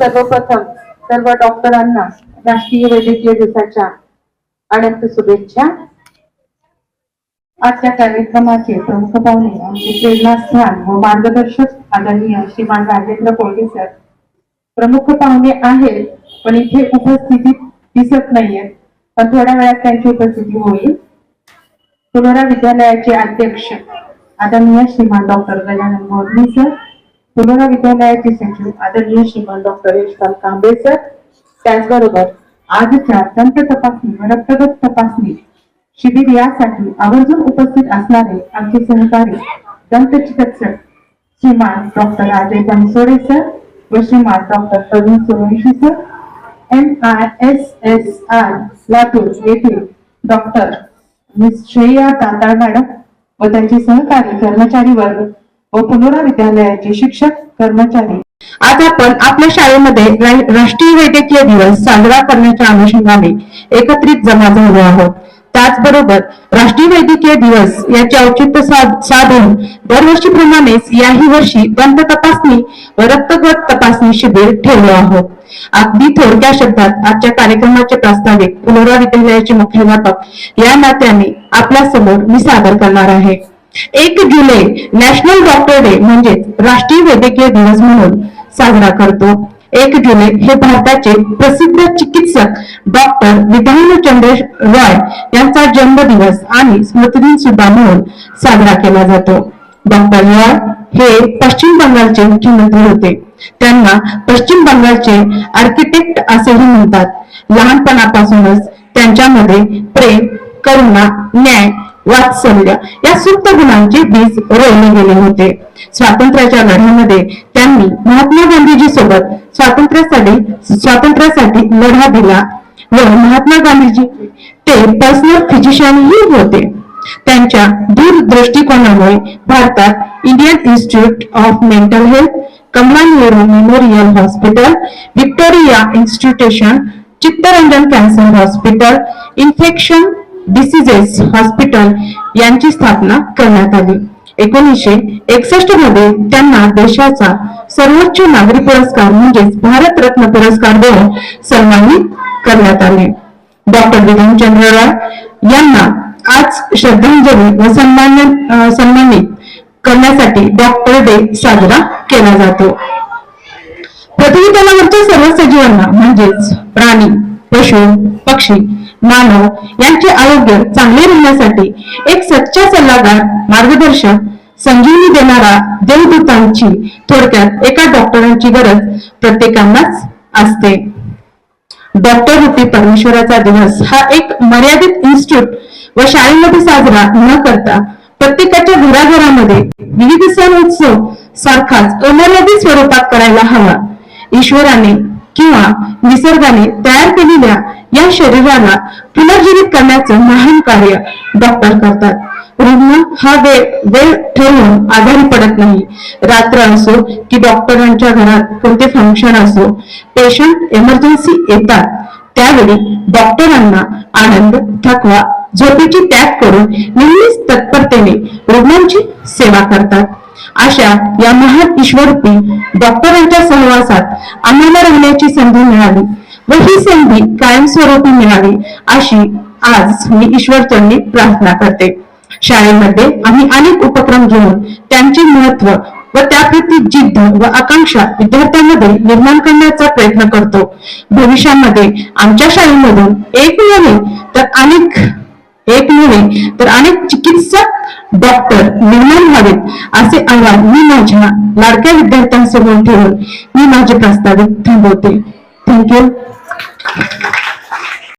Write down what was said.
सर्वप्रथम सर्व डॉक्टरांना राष्ट्रीय वैद्यकीय दिवसाच्या अनंत शुभेच्छा. आजच्या कार्यक्रमाचे प्रमुख पाहुणे आमचे प्रेरणास्थान व मार्गदर्शक आदरणीय श्रीमान राजेंद्र कोळगे सर. प्रमुख पाहुणे आहेत पण इथे उपस्थिती दिसत नाहीयेत पण थोड्या वेळात त्यांची उपस्थिती होईल. पुनरा विद्यालयाचे अध्यक्ष आदरणीय श्रीमान डॉक्टर गजानन मोरनी सर पुनरा विद्यालयाचे सचिव आदरणीय श्रीमान डॉक्टर यशपाल कांबळे सर त्याचबरोबर आजच्या दंत तपासणी व रक्तगत तपासणी शिबिर यासाठी आवर्जून उपस्थित असणारे आमचे सहकारी दंत चिकित्सक श्रीमान डॉक्टर अजय बनसोडे सर व श्रीमान doctor Pravin Suryavanshi sir M I S S R Latur येथील doctor miss Shreya Tandal madam व त्यांचे सहकारी कर्मचारी वर्ग व पुनोरा विद्यालयाचे शिक्षक कर्मचारी. आज आपण आपल्या शाळेमध्ये राष्ट्रीय वैद्यकीय दिवस साजरा करण्याच्या अनुषंगाने एकत्रित जमा झालो आहोत. त्याचबरोबर राष्ट्रीय वैद्यकीय दिवस याचे औचित्य साधून दरवर्षीप्रमाणेच याही वर्षी दंत तपासणी व रक्तगट तपासणी शिबिर ठेवलो आहोत. अगदी थोडक्या शब्दात आजच्या कार्यक्रमाचे प्रास्ताविक पुनरा विद्यालयाचे मुख्याध्यापक या नात्याने आपल्यासमोर मी सादर करणार आहे. एक जुलै नॅशनल डॉक्टर डे म्हणजेच राष्ट्रीय वैद्यकीय दिवस म्हणून साजरा करतो. एक जुलै हे भारताचे प्रसिद्ध चिकित्सक डॉक्टर विधानचंद्र रॉय यांचा जन्मदिवस आणि स्मृतिदिन सुद्धा म्हणून साजरा केला जातो. डॉक्टर रॉय हे पश्चिम बंगालचे मुख्यमंत्री होते. त्यांना पश्चिम बंगालचे आर्किटेक्ट असेही म्हणतात. लहानपणापासूनच त्यांच्यामध्ये प्रेम करुणा न्याय वात्सल्य या सुप्त गुणांचे बीज रोवले गेले होते. स्वातंत्र्याच्या लढ्यामध्ये त्यांनी महात्मा गांधीजी सोबत स्वातंत्र्यासाठी स्वातंत्र्यासाठी लढा दिला. व महात्मा गांधीजी ते पर्सनल फिजिशियनही होते. त्यांच्या दूरदृष्टिकोनामुळे भारतात Indian Institute of Mental Health Kamala Nehru Memorial Hospital Victoria Institution Chittaranjan Cancer Hospital infection diseases hospital यांची स्थापना करण्यात आली. एकोणीसशे एकसष्टमध्ये त्यांना देशाचा सर्वोच्च नागरी पुरस्कार म्हणजेच भारत रत्न पुरस्कार देऊन सन्मानित करण्यात आले. डॉक्टर विधानचंद्र राय यांना आज श्रद्धांजली व सन्मान सन्मानित करण्यासाठी डॉक्टर डे साजरा केला जातो. पृथ्वी तलावरच्या सर्व सजीवांना म्हणजेच प्राणी पशु पक्षी मानव यांचे आरोग्य चांगले राहण्यासाठी एक सच्चा सल्लागार मार्गदर्शक संजीवनी देणारा देवदूतांची थोडक्यात एका डॉक्टरांची गरज प्रत्येकांनाच असते. डॉक्टर रूपी परमेश्वराचा दिवस हा एक मर्यादित इन्स्टिट्यूट व शाळेमध्ये साजरा न करता प्रत्येकाच्या घराघरामध्ये विविध सण उत्सव सारखाच अमर्यादित स्वरूपात करायला हवा. ईश्वराने किंवा निसर्गाने तयार केलेल्या या शरीराला पुनर्जीवित करण्याचं महान कार्य डॉक्टर करतात. रुग्ण हा वेळ वेळ ठरवून आजारी पडत नाही. रात्र असो की डॉक्टरांच्या घरात कोणते फंक्शन असो पेशंट इमर्जन्सी येतात. त्यावेळी डॉक्टरांना आनंद थकवा झोपेची त्याग करून नेहमीच तत्परतेने रुग्णांची सेवा करतात. अशा या महान ईश्वरूपी डॉक्टरांच्या सहवासात आम्हाला राहण्याची संधी मिळाली व ही संधी कायमस्वरूपी मिळावी अशी आज मी ईश्वरचरणी प्रार्थना करते. शाळेमध्ये आम्ही अनेक उपक्रम घेऊन त्यांचे महत्त्व व त्याप्रती जिद्द व आकांक्षा विद्यार्थ्यांमध्ये निर्माण करण्याचा प्रयत्न करतो. भविष्यामध्ये आमच्या शाळेमधून एक नव्हे तर अनेक एक नव्हे तर अनेक चिकित्सक डॉक्टर निर्माण व्हावेत असे आव्हान मी माझ्या लाडक्या विद्यार्थ्यांसमोर ठेवून. मी माझे प्रस्तावित थांबवते. थँक्यू